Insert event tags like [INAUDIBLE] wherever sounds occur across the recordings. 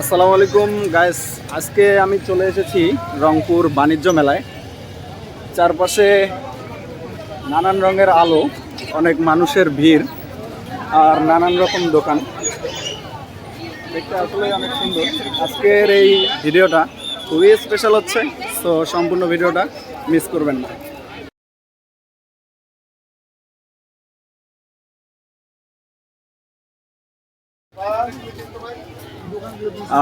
আসসালামু আলাইকুম গাইস আজকে আমি চলে এসেছি রংপুর বাণিজ্য মেলায়। চারপাশে নানান রঙের আলো, অনেক মানুষের ভিড় আর নানান রকম দোকান। দেখতে আসলে অনেক সুন্দর। আজকের এই ভিডিওটা খুবই স্পেশাল হচ্ছে তো সম্পূর্ণ ভিডিওটা মিস করবেন না।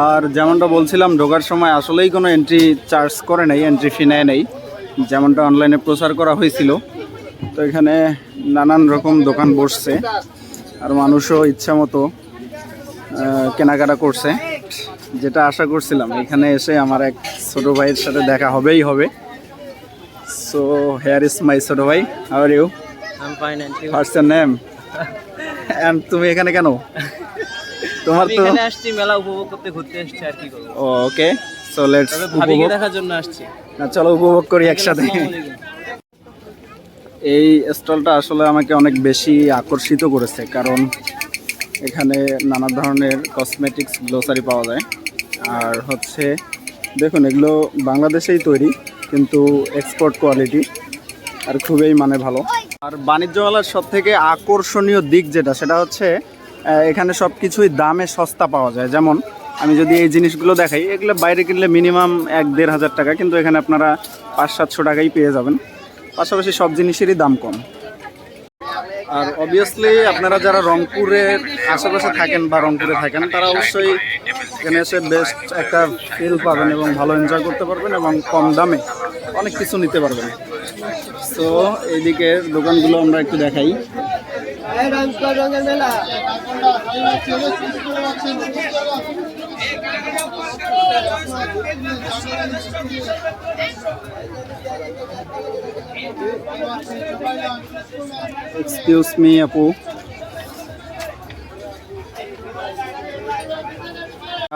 আর যেমনটা বলছিলাম ঢোকার সময় আসলেই কোনো এন্ট্রি চার্জ করে নাই এন্ট্রি ফি নেয় নেই। যেমনটা অনলাইনে প্রচার করা হয়েছিল। তো এখানে নানান রকম দোকান বসছে আর মানুষও ইচ্ছা মতো কেনাকাটা করছে। যেটা আশা করছিলাম এখানে এসে আমার এক ছোট ভাইয়ের সাথে দেখা হবেই হবে। সো হেয়ার ইজ মাই ছোটো ভাই আর ইউ and নেম অ্যান্ড তুমি এখানে কেন? [LAUGHS] তোমার তো এখানে আসছি মেলা উপভোগ করতে ঘুরতে আসছি আর কি করব ওকে। সো লেটস ভাবিকে দেখার জন্য আসছি। না চলো উপভোগ করি একসাথে। এই স্টলটা আসলে আমাকে অনেক বেশি আকর্ষিত করেছে কারণ এখানে নানা ধরনের কসমেটিক্স গ্লোসারি পাওয়া যায়। আর হচ্ছে দেখুন এগুলো বাংলাদেশেই তৈরি কিন্তু এক্সপোর্ট কোয়ালিটি আর খুবই মানে ভালো। আর বাণিজ্য মেলার সব থেকে আকর্ষণীয় দিক যেটা সেটা হচ্ছে এখানে সব কিছুই দামে সস্তা পাওয়া যায়। যেমন আমি যদি এই জিনিসগুলো দেখাই, এগুলো বাইরে কিনলে মিনিমাম এক দেড় হাজার টাকা, কিন্তু এখানে আপনারা পাঁচ, সাতশো টাকাই পেয়ে যাবেন। পাশাপাশি সব জিনিসেরই দাম কম। আর অবভিয়াসলি আপনারা যারা রংপুরের আশেপাশে থাকেন বা রংপুরে থাকেন, তারা অবশ্যই এখানে এসে বেস্ট একটা ফিল পাবেন এবং ভালো এনজয় করতে পারবেন এবং কম দামে অনেক কিছু নিতে পারবেন। তো এইদিকে দোকানগুলো আমরা একটু দেখাই। এক্সকিউজ মি আপু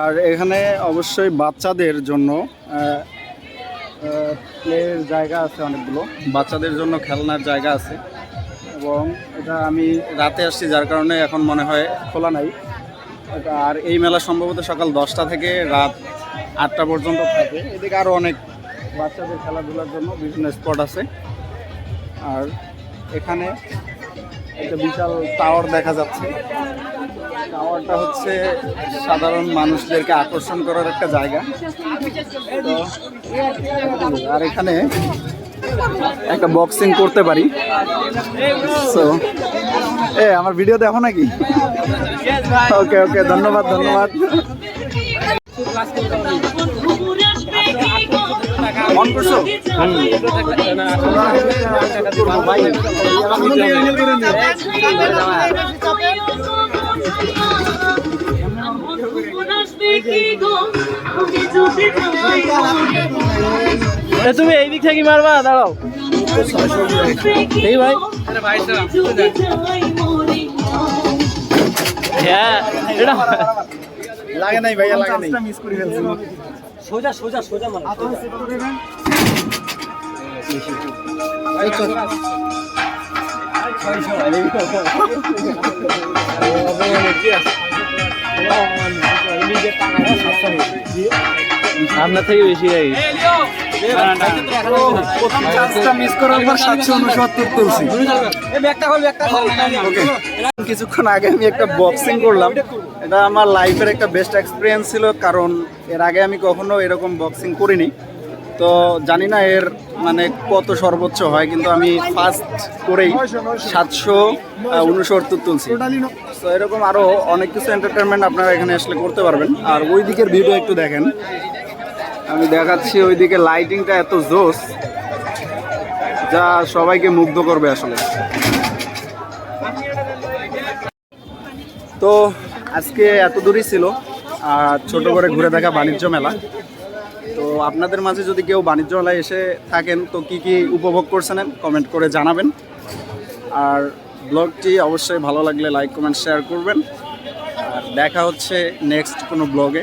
আর এখানে অবশ্যই বাচ্চাদের জন্য প্লের জায়গা আছে অনেকগুলো। বাচ্চাদের জন্য খেলনার জায়গা আছে। এবং এটা আমি রাতে আসছি, যার কারণে এখন মনে হয় খোলা নাই। আর এই মেলা সম্ভবত সকাল দশটা থেকে রাত আটটা পর্যন্ত থাকে। এদিকে আরও অনেক বাচ্চাদের খেলাধুলার জন্য বিভিন্ন স্পট আছে। আর এখানে একটা বিশাল টাওয়ার দেখা যাচ্ছে। টাওয়ারটা হচ্ছে সাধারণ মানুষদেরকে আকর্ষণ করার একটা জায়গা। আর এখানে একটা বক্সিং করতে পারি। সো এ আমার ভিডিও দেখো নাকি? ওকে ওকে ধন্যবাদ ধন্যবাদ। এ, তুমি এই দিক থেকে মারবা দাঁড়াও। এই ভাই। হ্যাঁ এটা লাগে নাই ভাইয়া লাগে নাই। মিস করে ফেলছি। সোজা সোজা সোজা আপনার থেকে বেশি হয়ে কিছুক্ষণ আগে আমি একটা বক্সিং করলাম। এটা আমার লাইফের একটা বেস্ট এক্সপিরিয়েন্স ছিল, কারণ এর আগে আমি কখনো এরকম বক্সিং করিনি। তো জানি না এর মানে কত সর্বোচ্চ হয়, কিন্তু আমি ফার্স্ট করেই সাতশো উনসত্তর তুলছি। তো এরকম আরও অনেক কিছু এন্টারটেনমেন্ট আপনারা এখানে আসলে করতে পারবেন। আর ওই দিকের ভিডিও একটু দেখেন। আমি দেখাচ্ছি ওইদিকে লাইটিংটা এত জোস যা সবাইকে মুগ্ধ করবে আসলে। তো আজকে এত দূরই ছিল, আর ছোট করে ঘুরে দেখা বাণিজ্য মেলা। তো আপনাদের মাঝে যদি কেউ বাণিজ্য মেলায় এসে থাকেন, তো কি কি উপভোগ করছেন কমেন্ট করে জানাবেন। আর ব্লগটি অবশ্যই ভালো লাগলে লাইক কমেন্ট শেয়ার করবেন। আর দেখা হচ্ছে নেক্সট কোনো ব্লগে।